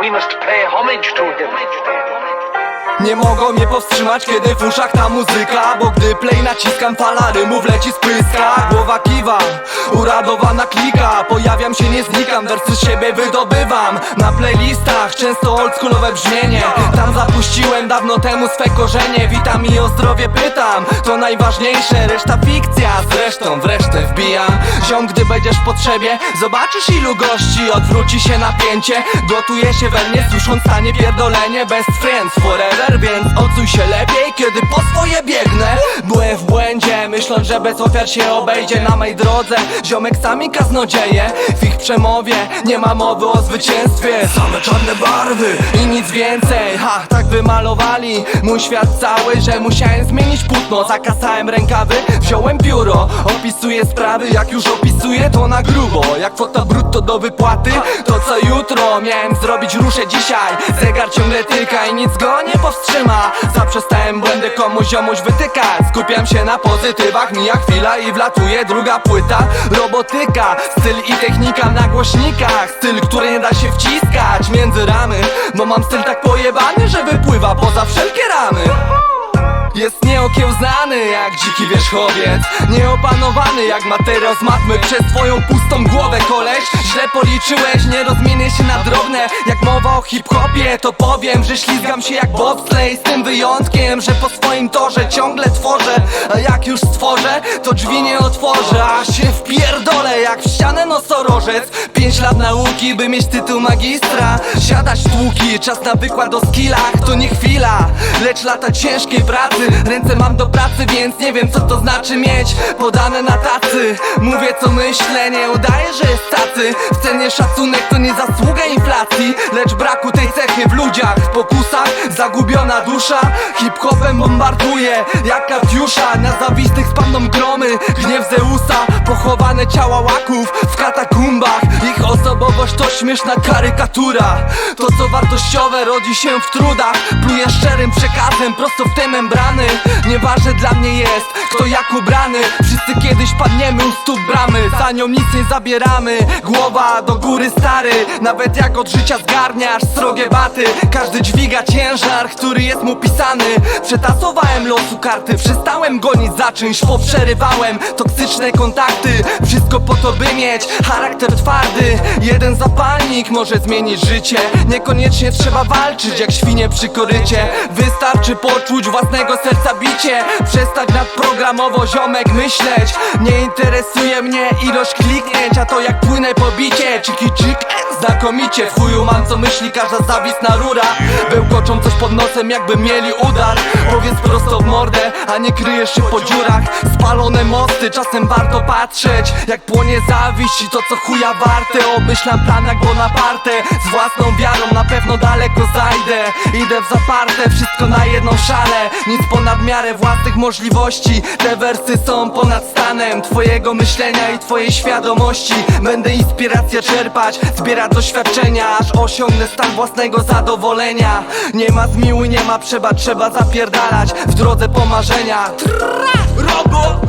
we must pay homage to. Nie mogą mnie powstrzymać, kiedy w uszach ta muzyka Bo gdy play naciskam, fala rymów leci z pyska Głowa kiwa, uradowana klika Pojawiam się, nie znikam, wersy z siebie wydobywam. Na playlistach często oldschoolowe brzmienie Tam zapuściłem dawno temu swe korzenie. Witam i o zdrowie pytam, to najważniejsze Reszta fikcja, zresztą wreszcie Ziom, gdy będziesz w potrzebie Zobaczysz ilu gości, odwróci się napięcie. Gotuje się we mnie, słysząc stanie pierdolenie Best friends forever, więc odsuń się lepiej Kiedy po swoje biegnę. Byłem w błędzie, myśląc, że bez ofiar się obejdzie. Na mej drodze, ziomek sami kaznodzieje. W ich przemowie nie ma mowy o zwycięstwie. Same czarne barwy i nic więcej. Ha, tak wymalowali mój świat cały Że musiałem zmienić płótno. Zakasałem rękawy, wziąłem pióro Opisuję sprawy, jak już opisuję to na grubo. Jak foto brutto do wypłaty To co jutro miałem zrobić ruszę dzisiaj. Zegar ciągle tyka i nic go nie powstrzyma. Zaprzestałem błędy komuś ziomuś wytykać. Skupiam się na pozytywach, mija chwila i wlatuje druga płyta. Robotyka, styl i technika na głośnikach. Styl, który nie da się wciskać między ramy Bo mam styl tak pojebany, że wypływa poza wszelkie ramy jest nieokiełznany jak dziki wierzchowiec. Nieopanowany jak materiał z matmy. Przez twoją pustą głowę koleś Źle policzyłeś, nie rozmienię się na drobne. Jak mowa o hip-hopie to powiem Że ślizgam się jak bobsleigh. Z tym wyjątkiem, że po swoim torze ciągle tworzę. A jak już stworzę, to drzwi nie otworzę. A się wpierdolę jak w ścianę nosorożec Pięć lat nauki, by mieć tytuł magistra. Siadać tłuki, czas na wykład o skillach. To nie chwila, lecz lata ciężkiej pracy. Ręce mam do pracy, więc nie wiem co to znaczy mieć Podane na tacy, mówię co myślę Nie udaję, że jest tacy. W cenie szacunek to nie zasługa inflacji Lecz braku tej cechy w ludziach. W pokusach zagubiona dusza Hip-hopem bombarduje jak Katiusza. Na zawistych spadną gromy Gniew Zeusa Pochowane ciała łaków w katakumbach 遅 osobowość to śmieszna karykatura. To co wartościowe rodzi się w trudach. Pluje szczerym przekazem prosto w te membrany. Nieważne dla mnie jest kto jak ubrany. Wszyscy kiedyś padniemy u stóp bramy. Za nią nic nie zabieramy. Głowa do góry stary. Nawet jak od życia zgarniasz srogie baty. Każdy dźwiga ciężar, który jest mu pisany. Przetasowałem losu karty. Przestałem gonić za czymś, poprzerywałem Toksyczne kontakty. Wszystko po to by mieć charakter twardy Jeden zapalnik może zmienić życie. Niekoniecznie trzeba walczyć jak świnie przy korycie. Wystarczy poczuć własnego serca bicie. Przestać nadprogramowo ziomek myśleć. Nie interesuje mnie ilość kliknięć A to jak płynę pobicie Czyki czyk, znakomicie. W chuju mam co myśli każda zawistna rura. Bełkoczą coś pod nosem jakby mieli udar. Powiedz prosto w mordę, a nie kryjesz się po dziurach. Spalone mosty, czasem warto patrzeć Jak płonie zawiść i to co chuja warte Obmyślam plan jak Bonaparte Z własną wiarą na pewno daleko zajdę. Idę w zaparte, wszystko na jedną szalę. Nic ponad miarę własnych możliwości. Te wersy są ponad stanem Twojego myślenia i twojej świadomości. Będę inspirację czerpać Zbierać doświadczenia Aż osiągnę stan własnego zadowolenia. Nie ma zmiłuj, nie ma przeba, trzeba zapierdalać W drodze pomarzenia Robo